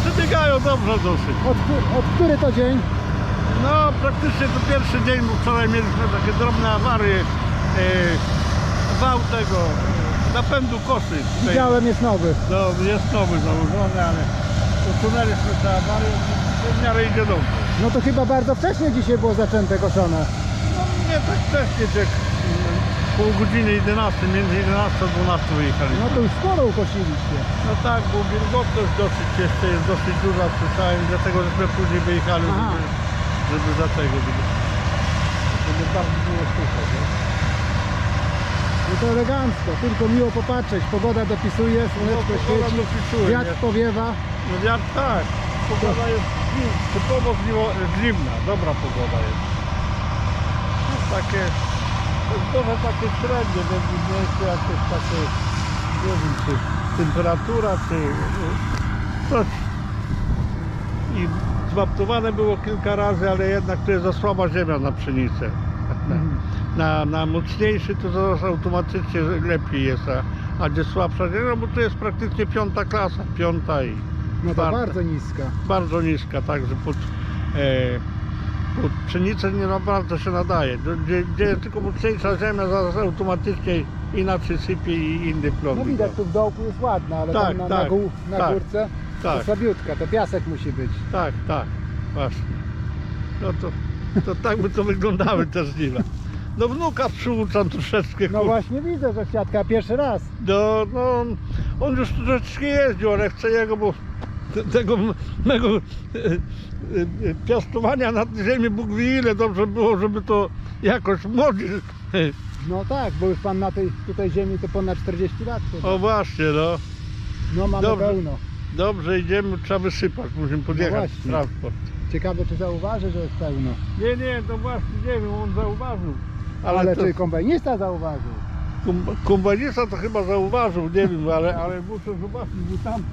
Przebiegają dobrze dosyć. Od, od który to dzień? No praktycznie to pierwszy dzień, bo wczoraj mieliśmy takie drobne awarie e, wał tego e, napędu kosy. Tej- Widziałem, jest nowy. No, jest nowy założony, ale usunęliśmy te awarie i w miarę idzie dobrze. No to chyba bardzo wcześnie dzisiaj było zaczęte koszone. No nie tak wcześnie, jak mm, pół godziny 11, między 11 a 12 wyjechaliśmy. No to już sporo ukosiliście. No tak, bo wilgotność dosyć jeszcze jest dosyć duża, słyszałem, dlatego żeśmy później wyjechali, Aha. żeby, żeby za tego, żeby, bardzo było sucho, nie? No to elegancko, tylko miło popatrzeć. Pogoda dopisuje, słoneczko No, pogoda świeci, dopisuje, wiatr nie? powiewa. No wiatr tak, pogoda jest typowo zimna, dobra pogoda jest. No, takie, trochę takie średnie, więc nie jest to jakieś takie, nie wiem, czy temperatura, czy no, coś. I zwaptowane było kilka razy, ale jednak to jest za słaba ziemia na pszenicę. Mhm. Na, na mocniejszy to zaraz automatycznie lepiej jest, a, a gdzie słabsza ziemia, bo to jest praktycznie piąta klasa, piąta i No to bardzo niska. bardzo niska, także pod, e, pod pszenicę nie naprawdę się nadaje. Gdzie, gdzie jest tylko mocniejsza ziemia, zaraz automatycznie inaczej sypie i inny plon. No widać, tu w dołku jest ładna, ale Tak, tam na, na, tak, gół, na tak, górce to Tak, słabiutka, to piasek musi być. tak, tak, właśnie. No to, to tak by to wyglądały te żniwa. No wnuka przyuczam troszeczkę. No kur- właśnie widzę, że siatka pierwszy raz. No, no, on- już troszeczkę jeździł, ale chcę jego, bo tego mego e, e, e, piastowania na ziemi Bóg wie ile dobrze było, żeby to jakoś młodzi. No tak, bo już pan na tej tutaj ziemi to ponad 40 lat chyba. O właśnie, no. No mamy dobrze. pełno. Dobrze idziemy, trzeba wysypać, musimy podjechać No transport. Ciekawe czy zauważy, że jest pełno. Nie, nie, to właśnie nie wiem, on zauważył. Ale, Ale, to, czy kombajnista zauważył? kum- kombajnista to chyba zauważył, nie wiem, ale, ale muszę zobaczyć, bo tam